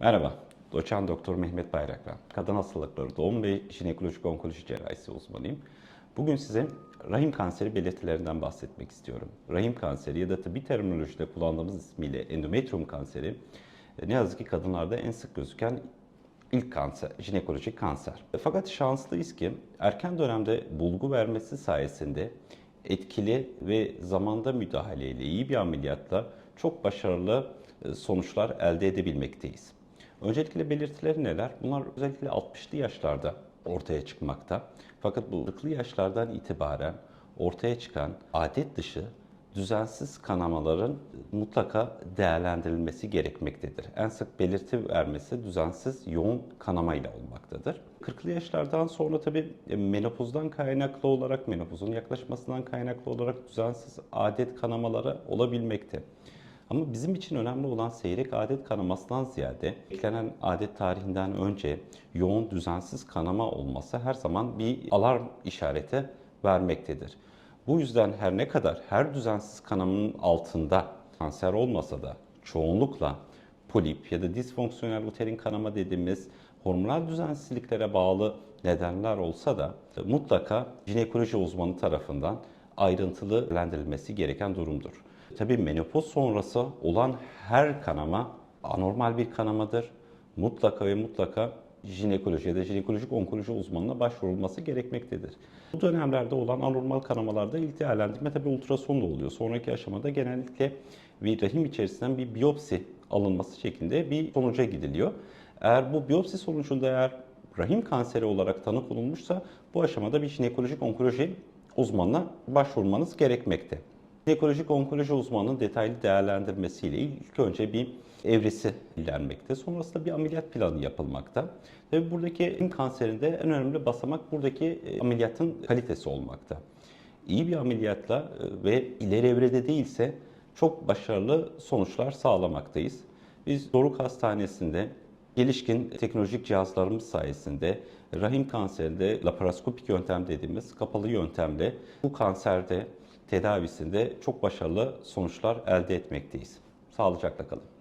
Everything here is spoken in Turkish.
Merhaba, doçent doktor Mehmet Bayrak ben. Kadın hastalıkları, doğum ve jinekolojik onkoloji cerrahisi uzmanıyım. Bugün size rahim kanseri belirtilerinden bahsetmek istiyorum. Rahim kanseri ya da tıbbi terminolojide kullandığımız ismiyle endometrium kanseri ne yazık ki kadınlarda en sık gözüken ilk kanser, jinekolojik kanser. Fakat şanslıyız ki erken dönemde bulgu vermesi sayesinde etkili ve zamanda müdahaleyle iyi bir ameliyatla çok başarılı e, sonuçlar elde edebilmekteyiz. Öncelikle belirtileri neler? Bunlar özellikle 60'lı yaşlarda ortaya çıkmakta. Fakat bu 40'lı yaşlardan itibaren ortaya çıkan adet dışı düzensiz kanamaların mutlaka değerlendirilmesi gerekmektedir. En sık belirti vermesi düzensiz yoğun kanamayla olmaktadır. 40'lı yaşlardan sonra tabii e, menopozdan kaynaklı olarak, menopozun yaklaşmasından kaynaklı olarak düzensiz adet kanamaları olabilmekte. Ama bizim için önemli olan seyrek adet kanamasından ziyade beklenen adet tarihinden önce yoğun düzensiz kanama olması her zaman bir alarm işareti vermektedir. Bu yüzden her ne kadar her düzensiz kanamanın altında kanser olmasa da çoğunlukla polip ya da disfonksiyonel uterin kanama dediğimiz hormonal düzensizliklere bağlı nedenler olsa da mutlaka jinekoloji uzmanı tarafından ayrıntılı değerlendirilmesi gereken durumdur. Tabii menopoz sonrası olan her kanama anormal bir kanamadır. Mutlaka ve mutlaka jinekoloji ya da jinekolojik onkoloji uzmanına başvurulması gerekmektedir. Bu dönemlerde olan anormal kanamalarda ilk değerlendirme tabii ultrasonla oluyor. Sonraki aşamada genellikle bir rahim içerisinden bir biyopsi alınması şeklinde bir sonuca gidiliyor. Eğer bu biyopsi sonucunda eğer rahim kanseri olarak tanı konulmuşsa bu aşamada bir jinekolojik onkoloji uzmanına başvurmanız gerekmekte. Jinekolojik onkoloji uzmanının detaylı değerlendirmesiyle ilk önce bir evresi ilerlemekte. Sonrasında bir ameliyat planı yapılmakta. Ve buradaki rahim kanserinde en önemli basamak buradaki e, ameliyatın kalitesi olmakta. İyi bir ameliyatla e, ve ileri evrede değilse çok başarılı sonuçlar sağlamaktayız. Biz Doruk Hastanesi'nde gelişkin teknolojik cihazlarımız sayesinde rahim kanserinde laparoskopik yöntem dediğimiz kapalı yöntemle bu kanserde tedavisinde çok başarılı sonuçlar elde etmekteyiz. Sağlıcakla kalın.